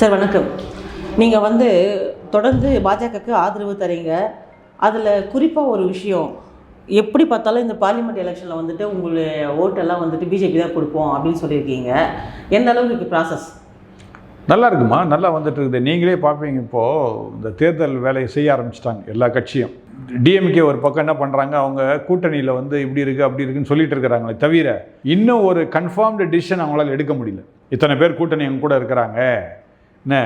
Sir வணக்கம். நீங்கள் வந்து தொடர்ந்து பாஜகவுக்கு ஆதரவு தரீங்க. அதில் குறிப்பாக ஒரு விஷயம். எப்படி பார்த்தாலும் இந்த பார்லிமெண்ட் எலெக்ஷனில் வந்துட்டு உங்களுடைய ஓட்டெல்லாம் வந்துட்டு பிஜேபி தான் கொடுப்போம் அப்படின்னு சொல்லியிருக்கீங்க. எந்த அளவுக்கு இருக்குது ப்ராசஸ் நல்லா இருக்குமா? நல்லா வந்துட்டு இருக்குது. நீங்களே பார்ப்பீங்க இப்போது இந்த தேர்தல் வேலையை செய்ய ஆரம்பிச்சிட்டாங்க எல்லா கட்சியும். டிஎம்கே ஒரு பக்கம் என்ன பண்ணுறாங்க அவங்க கூட்டணியில் வந்து இப்படி இருக்குது அப்படி இருக்குன்னு சொல்லிட்டு இருக்கிறாங்களே தவிர இன்னும் ஒரு கன்ஃபார்ம்டு டிசிஷன் அவங்களால எடுக்க முடியல. இத்தனை பேர் கூட்டணி அவங்க கூட இருக்கிறாங்க. என்ன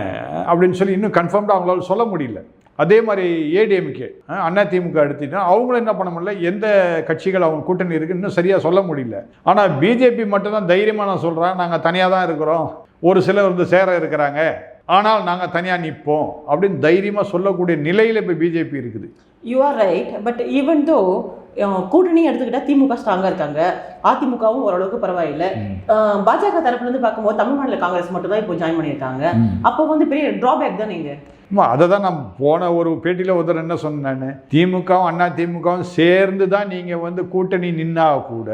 அப்படின்னு சொல்லி இன்னும் கன்ஃபார்ம்டாக அவங்களால சொல்ல முடியல. அதே மாதிரி ஏடிஎம்கே அண்ணா திமுக எடுத்துட்டா அவங்களும் என்ன பண்ண முடியல? எந்த கட்சிகள் அவங்க கூட்டணி இருக்குன்னு இன்னும் சரியாக சொல்ல முடியல. ஆனால் பிஜேபி மட்டும்தான் தைரியமாக நான் சொல்கிறேன் நாங்கள் தனியாக தான் இருக்கிறோம். ஒரு சிலர் வந்து சேர இருக்கிறாங்க. ஆனால் நாங்கள் தனியாக நிற்போம் அப்படின்னு தைரியமாக சொல்லக்கூடிய நிலையில் இப்போ பிஜேபி இருக்குது. You are right but even though கூட்டணி எடுத்துக்கிட்டால் திமுக ஸ்ட்ராங்காக இருக்காங்க. அதிமுகவும் ஓரளவுக்கு பரவாயில்லை. பாஜக தரப்புலேருந்து பார்க்கும்போது தமிழ் மாநில காங்கிரஸ் மட்டும் தான் இப்போ ஜாயின் பண்ணியிருக்காங்க. அப்போ வந்து பெரிய ட்ராபேக் தான் நீங்கள் அதை தான் நான் போன ஒரு பேட்டியில் ஒருத்தர் என்ன சொன்னேன் திமுகவும் அண்ணா திமுகவும் சேர்ந்து தான் நீங்கள் வந்து கூட்டணி நின்னா கூட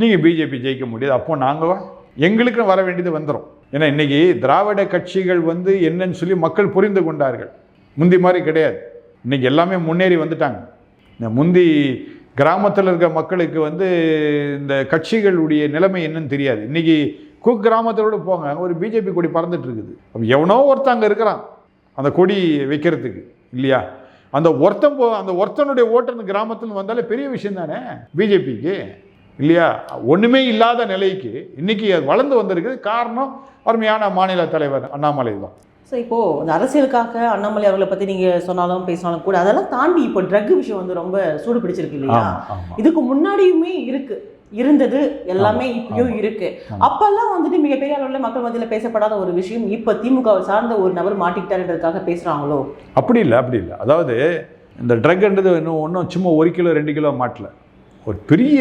நீங்கள் பிஜேபி ஜெயிக்க முடியாது. அப்போ நாங்கள் எங்களுக்கு வர வேண்டியது வந்துடும் ஏன்னா இன்னைக்கு திராவிட கட்சிகள் வந்து என்னன்னு சொல்லி மக்கள் புரிந்து கொண்டார்கள். முந்தி மாதிரி கிடையாது. இன்னைக்கு எல்லாமே முன்னேறி வந்துட்டாங்க. இந்த முந்தி கிராமத்தில் இருக்க மக்களுக்கு வந்து இந்த கட்சிகளுடைய நிலைமை என்னன்னு தெரியாது. இன்னைக்கு குக் கிராமத்தோடு போங்க ஒரு பிஜேபி கொடி பறந்துட்டு இருக்குது. அப்போ எவனோ ஒருத்தன் அங்கே இருக்கிறான் அந்த கொடி வைக்கிறதுக்கு இல்லையா? அந்த ஒருத்தன் போ அந்த ஒருத்தனுடைய ஓட்டு கிராமத்தில் வந்தாலே பெரிய விஷயம் தானே பிஜேபிக்கு இல்லையா? ஒன்றுமே இல்லாத நிலைக்கு இன்னைக்கு அது வளர்ந்து வந்திருக்குது. காரணம் அருமையான மாநில தலைவர் அண்ணாமலை தான். ஸோ இப்போது இந்த அரசியலுக்காக அண்ணாமலை அவர்களை பற்றி நீங்கள் சொன்னாலும் பேசினாலும் கூட அதெல்லாம் தாண்டி இப்போ ட்ரக் விஷயம் வந்து ரொம்ப சூடு பிடிச்சிருக்கு இல்லையா. இதுக்கு முன்னாடியுமே இருக்கு. இருந்தது எல்லாமே இப்பயும். இருக்கு. அப்பெல்லாம் வந்துட்டு மிகப்பெரிய அளவில் மக்கள் மத்தியில் பேசப்படாத ஒரு விஷயம் இப்போ திமுக வை சார்ந்த ஒரு நபர் மாட்டிக்கிட்டாருன்றதுக்காக பேசுறாங்களோ? அப்படி இல்லை அப்படி இல்லை. அதாவது இந்த ட்ரக்ன்றது இன்னும் ஒன்றும் சும்மா ஒரு கிலோ ரெண்டு கிலோ மாட்டல. ஒரு பெரிய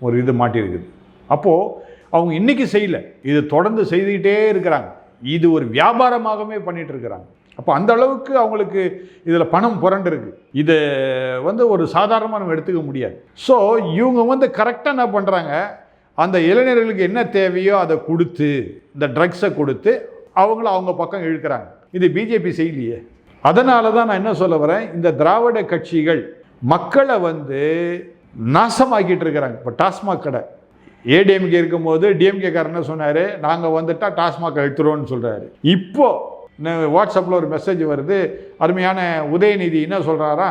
ஒரு இது மாட்டியிருக்குது அப்போது அவங்க இன்னைக்கு செய்யல. இது தொடர்ந்து செய்துக்கிட்டே இருக்கிறாங்க. இது ஒரு வியாபாரமாகவே பண்ணிட்டு இருக்கிறாங்க அப்போ அந்த அளவுக்கு அவங்களுக்கு இதில் பணம் புரண்டு இருக்கு இதை வந்து ஒரு சாதாரணமாக நம்ம எடுத்துக்க முடியாது. ஸோ இவங்க வந்து கரெக்டாக என்ன பண்ணுறாங்க அந்த இளைஞர்களுக்கு என்ன தேவையோ அதை கொடுத்து இந்த ட்ரக்ஸை கொடுத்து அவங்கள அவங்க பக்கம் இழுக்கிறாங்க. இது பிஜேபி செய்யலையே அதனால தான் நான் என்ன சொல்ல வரேன்? இந்த திராவிட கட்சிகள் மக்களை வந்து நாசமாக்கிட்டு இருக்கிறாங்க இப்போ டாஸ்மாக் கடை. ஏடிஎம்கே இருக்கும்போது டிஎம்கே காரர் என்ன சொன்னார்? நாங்கள் வந்துட்டால் டாஸ்மாக் எடுத்துருவோம்னு சொல்கிறாரு இப்போது வாட்ஸ்அப்பில் ஒரு மெசேஜ் வருது. அருமையான உதயநிதி என்ன சொல்கிறாரா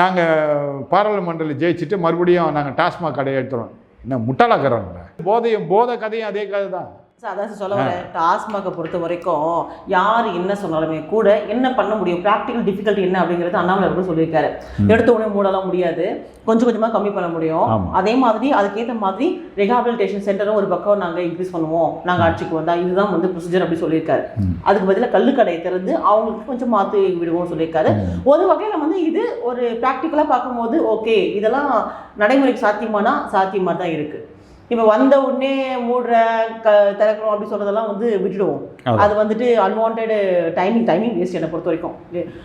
நாங்கள் பாராளுமன்றத்தில் ஜெயிச்சுட்டு மறுபடியும் நாங்கள் டாஸ்மாக் கடையை எடுத்துருவோம். என்ன முட்டாளாக்குறாங்க போதையும் போதை கதையும் அதே கதை தான் சார் அதான் சொல்ல வரேன். டாஸ்மாகை பொறுத்த வரைக்கும் யார் என்ன சொன்னாலுமே கூட என்ன பண்ண முடியும்? ப்ராக்டிக்கல் டிஃபிகல்ட்டி என்ன அப்படிங்கிறது அண்ணாமலை அவர்கள் சொல்லியிருக்காரு. எடுத்த உடனே மூடலாம் முடியாது. கொஞ்சம் கொஞ்சமாக கம்மி பண்ண முடியும். அதே மாதிரி அதுக்கேற்ற மாதிரி ரெஹாபிலிட்டேஷன் சென்டரும் ஒரு பக்கம் நாங்கள் இன்க்ரீஸ் பண்ணுவோம். நாங்கள் ஆட்சிக்கு வந்தால் இதுதான் வந்து ப்ரொசீஜர் அப்படி சொல்லியிருக்காரு. அதுக்கு பதிலாக கல்லுக்கடையை திறந்து அவங்களுக்கு கொஞ்சம் மாற்றி விடுவோம்னு சொல்லியிருக்காரு. ஒரு வகையில் வந்து இது ஒரு ப்ராக்டிக்கலாக பார்க்கும்போது ஓகே இதெல்லாம் நடைமுறைக்கு சாத்தியமானா சாத்தியமாக தான் இருக்குது இப்போ வந்த உடனே மூடுற க திறக்கிறோம் அப்படி சொல்கிறதெல்லாம் வந்து விட்டுடுவோம். அது வந்துட்டு அன்வான்ட் டைமிங் டைமிங் வேஸ்ட் என்னை பொறுத்த வரைக்கும்.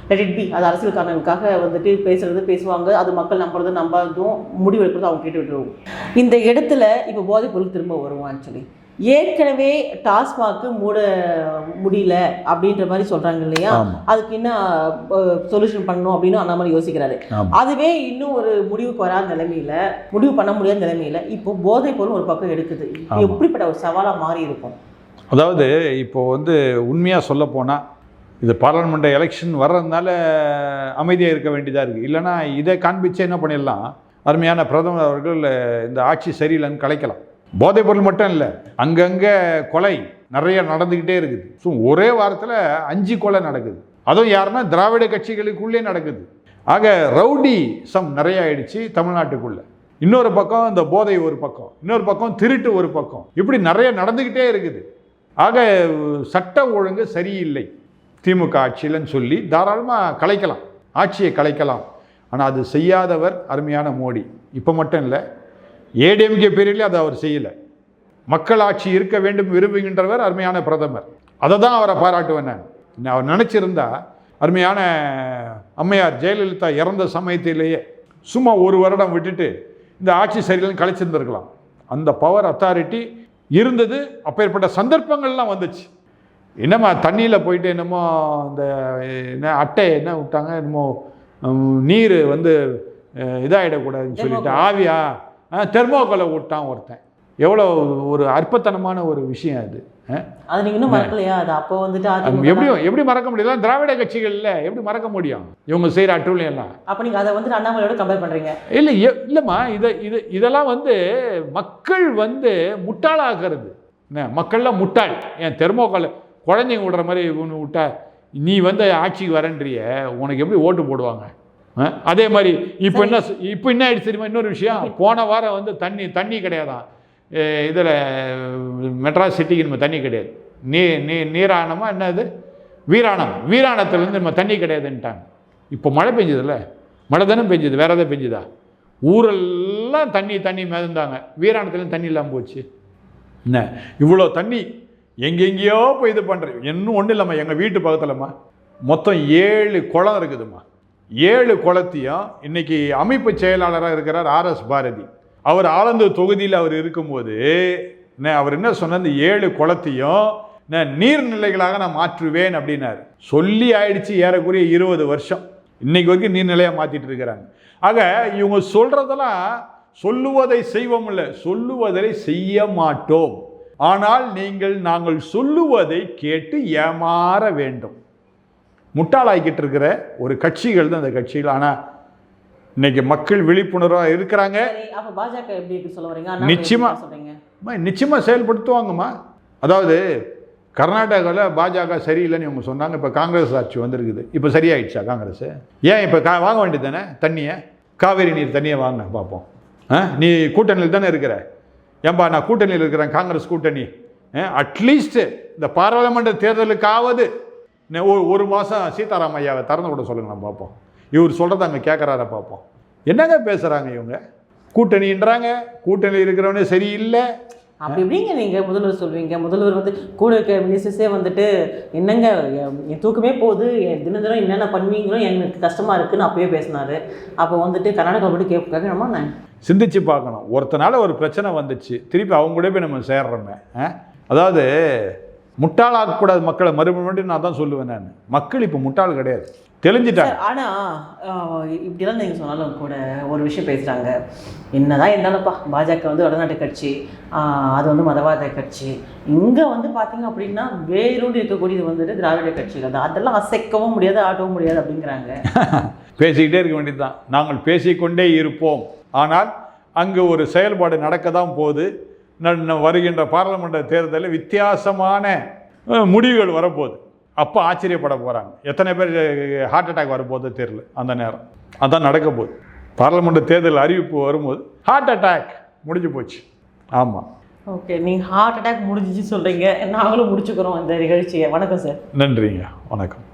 லெட் இட் பி அது அரசியல்காரனுக்காக வந்துட்டு பேசுறது பேசுவாங்க. அது மக்கள் நம்புறது நம்பாததும் முடிவு எடுக்கிறது அவங்க கேட்டு விட்டுருவோம். இந்த இடத்துல இப்போ போதைப் பொருள் திரும்ப வருவோம் ஆக்சுவலி ஏற்கனவே டாஸ்மாக்கு மூட முடியல அப்படின்ற மாதிரி சொல்றாங்க இல்லையா. அதுக்கு என்ன சொல்யூஷன் பண்ணணும் அப்படின்னு அந்த மாதிரி யோசிக்கிறாரு. அதுவே இன்னும் ஒரு முடிவுக்கு வராத நிலைமையில முடிவு பண்ண முடியாத நிலைமையில இப்போ போதைப் பொருள் ஒரு பக்கம் எடுக்குது. எப்படிப்பட்ட ஒரு சவாலா மாறி இருக்கும்? அதாவது இப்போ வந்து உண்மையாக சொல்ல போனால் இது பாராளுமன்ற எலெக்ஷன் வர்றதுனால அமைதியாக இருக்க வேண்டியதாக இருக்குது இல்லைன்னா இதை காண்பிச்சு என்ன பண்ணிடலாம்? அருமையான பிரதமர் அவர்கள் இந்த ஆட்சி சரியில்லைன்னு கலைக்கலாம். போதைப் பொருள் மட்டும் இல்லை அங்கங்கே கொலை நிறைய நடந்துக்கிட்டே இருக்குது. ஸோ ஒரே வாரத்தில் அஞ்சு கொலை நடக்குது. அதுவும் யாருன்னா திராவிட கட்சிகளுக்குள்ளே நடக்குது. ஆக ரவுடி சம் நிறைய ஆயிடுச்சு தமிழ்நாட்டுக்குள்ள. இன்னொரு பக்கம் இந்த போதை ஒரு பக்கம் இன்னொரு பக்கம் திருட்டு ஒரு பக்கம். இப்படி நிறைய நடந்துக்கிட்டே இருக்குது. ஆக சட்ட ஒழுங்கு சரியில்லை. திமுக ஆட்சியிலன்னு சொல்லி தாராளமாக கலைக்கலாம். ஆட்சியை கலைக்கலாம். ஆனால் அது செய்யாதவர் அருமையான மோடி. இப்போ மட்டும் இல்லை ஏடிஎம்கே பீரியட்லேயே அதை அவர் செய்யலை. மக்கள் ஆட்சி இருக்க வேண்டும் விரும்புகின்றவர் அருமையான பிரதமர். அதை தான் அவரை பாராட்டுவேன் நான். அவர் நினச்சிருந்தா அருமையான அம்மையார் ஜெயலலிதா இறந்த சமயத்திலேயே சும்மா ஒரு வருடம் விட்டுட்டு இந்த ஆட்சி சரியில்லைன்னு கழிச்சிருந்திருக்கலாம் அந்த பவர் அத்தாரிட்டி இருந்தது அப்பேற்பட்ட சந்தர்ப்பங்கள்லாம் வந்துச்சு. என்னம்மா தண்ணியில் போயிட்டு என்னமோ இந்த என்ன அட்டை என்ன விட்டாங்க என்னமோ நீர் வந்து அஹ், இதாயிடக்கூடாதுன்னு சொல்லிட்டு ஆவியா தெர்மோக்கோலை விட்டான் ஒருத்தன். எவ்வளோ ஒரு அற்பத்தனமான ஒரு விஷயம் அது? அது நீங்க இன்னும் மறக்கலையா? அது அப்போ வந்துட்டு அதிமுக எப்படி மறக்க முடியல திராவிட கட்சிகள்ல எப்படி மறக்க முடியும்? இவங்க செய்கிற அட்டூழியம் எல்லாம் அப்ப நீங்க அதை வந்து அண்ணாமலையோட கம்பேர் பண்றீங்க. இல்லை இல்லைம்மா இதை இது இதெல்லாம் வந்து மக்கள் வந்து முட்டாளாகிறது என்ன மக்கள்லாம் முட்டாள். ஏன் தெர்மோக்கால் குழந்தைங்க விடுற மாதிரி ஒன்று விட்டா நீ வந்து ஆட்சிக்கு வரேன்றிய உனக்கு எப்படி ஓட்டு போடுவாங்க? அதே மாதிரி இப்போ என்ன இப்போ என்ன ஆயிடுச்சு தெரியுமா? இன்னொரு விஷயம். போன வாரம் வந்து தண்ணி தண்ணி கிடையாதான் இதில் மெட்ராஸ் சிட்டிக்கு நம்ம தண்ணி கிடையாது. நீ நீ நீரானமா என்னது வீராணம். வீராணத்துலேருந்து நம்ம தண்ணி கிடையாதுன்ட்டாங்க. இப்போ மழை பெஞ்சதுல்ல? மழை தானே பெஞ்சுது. வேற எதாவது பெஞ்சுதா? ஊரெல்லாம் தண்ணி தண்ணி மிதந்தாங்க. வீராணத்துலேருந்து தண்ணி இல்லாமல் போச்சு. என்ன? இவ்வளோ தண்ணி எங்கெங்கேயோ போய் இது பண்ணுறேன் இன்னும் ஒன்றும் இல்லைம்மா. எங்கள் வீட்டு பக்கத்துலம்மா. மொத்தம் ஏழு குளம் இருக்குதும்மா. ஏழு குளத்தையும் இன்னைக்கு அமைப்பு செயலாளராக இருக்கிறார் ஆர்எஸ் பாரதி. அவர் ஆலந்தூர் தொகுதியில் அவர் இருக்கும்போது அவர் என்ன சொன்னார்? இந்த ஏழு குளத்தையும் நான் நீர்நிலைகளாக நான் மாற்றுவேன் அப்படின்னாரு. சொல்லி ஆயிடுச்சு ஏறக்குறைய இருபது வருஷம். இன்னைக்கு வரைக்கும் நீர்நிலையாக மாற்றிட்டு இருக்கிறாங்க. ஆக இவங்க சொல்றதெல்லாம் சொல்லுவதை செய்வோம் இல்லை சொல்லுவதை செய்ய மாட்டோம். ஆனால் நீங்கள் நாங்கள் சொல்லுவதை கேட்டு ஏமாற வேண்டும். முட்டாளாக்கிட்டு இருக்கிற ஒரு கட்சிகள் தான் அந்த கட்சிகள். ஆனால் இன்னைக்கு மக்கள் விழிப்புணர்வாக இருக்கிறாங்க. சரி அப்ப பாஜக எப்படி இருக்கு சொல்ல வரீங்க? அண்ணாமலை நிச்சயமா. எப்படி சொல்றீங்க? அம்மா, நிச்சயமா செயல்படுத்துவாங்கம்மா. அதாவது கர்நாடகாவில் பாஜக சரியில்லைன்னு இவங்க சொன்னாங்க. இப்போ காங்கிரஸ் ஆட்சி வந்திருக்குது. இப்போ சரியாயிடுச்சா காங்கிரஸ்? ஏன் இப்போ கா வாங்க வேண்டியது தானே? தண்ணியை? காவேரி நீர் தண்ணியை வாங்க பார்ப்போம் ஆ நீ கூட்டணியில் தானே இருக்கிற? ஏன்பா நான் கூட்டணியில் இருக்கிறேன் காங்கிரஸ் கூட்டணி. அட்லீஸ்ட் இந்த பாராளுமன்ற தேர்தலுக்காவது ஒரு ஒரு மாதம் சீதாராம் ஐயாவை திறந்து விட சொல்லுங்களேன் பார்ப்போம். இவர் சொல்கிறத அங்கே கேட்குறாரா பார்ப்போம். என்னங்க பேசுகிறாங்க இவங்க? கூட்டணின்றாங்க கூட்டணியில் இருக்கிறவனே சரியில்லை. அப்படி எப்படிங்க நீங்க முதல்வர் சொல்வீங்க? முதல்வர் வந்து கூட இருக்க மினிஸ்டர்ஸே வந்துட்டு என்னங்க என் தூக்கமே போகுது என் தினம் தினம் என்னென்ன பண்ணுவீங்களோ எனக்கு கஷ்டமா இருக்குன்னு அப்பயே பேசினாரு. அப்போ வந்துட்டு கர்நாடகா மட்டும் கேட்க கேட்கணுமா நான் சிந்திச்சு பார்க்கணும். ஒருத்தனால ஒரு பிரச்சனை வந்துச்சு. திருப்பி அவங்க கூட போய் நம்ம சேர்றோமே? அதாவது முட்டாளாக்கக்கூடாது மக்களை மறுபடியும் நான் தான் சொல்லுவேன் நான். மக்கள் இப்போ முட்டாள் கிடையாது. தெளிஞ்சிட்டாங்க. சார், ஆனா ஆஹ், இப்படிலாம் நீங்க சொன்னாலும் கூட ஒரு விஷயம் பேசுறாங்க. என்னதான் இருந்தாலும்ப்பா பாஜக வந்து வடநாட்டு கட்சி அது வந்து மதவாத கட்சி. இங்க வந்து பாத்தீங்க அப்படின்னா வேரூடி இருக்கக்கூடியது வந்துட்டு திராவிட கட்சிகள் தான். அதெல்லாம் அசைக்கவும் முடியாது ஆட்டவும் முடியாது அப்படிங்கிறாங்க. பேசிக்கிட்டே இருக்க வேண்டியதுதான். நாங்கள் பேசிக்கொண்டே இருப்போம். ஆனால் அங்கு ஒரு செயல்பாடு நடக்க தான் போகுது. வருகின்ற பாராளுமன்ற தேர்தலில் வித்தியாசமான முடிவுகள் வரப்போகுது. அப்போ ஆச்சரியப்பட போகிறாங்க எத்தனை பேர் ஹார்ட் அட்டாக் வரப்போகுது தெரியல அந்த நேரம். அதான் நடக்க போகுது. பாராளுமன்ற தேர்தல் அறிவிப்பு வரும்போது ஹார்ட் அட்டாக் முடிஞ்சு போச்சு. ஆமாம் ஓகே நீங்க ஹார்ட் அட்டாக் முடிஞ்சிச்சு சொல்றீங்க. நாங்களும் முடிச்சுக்கிறோம் இந்த நிகழ்ச்சியை. வணக்கம் சார். நன்றிங்க. வணக்கம்.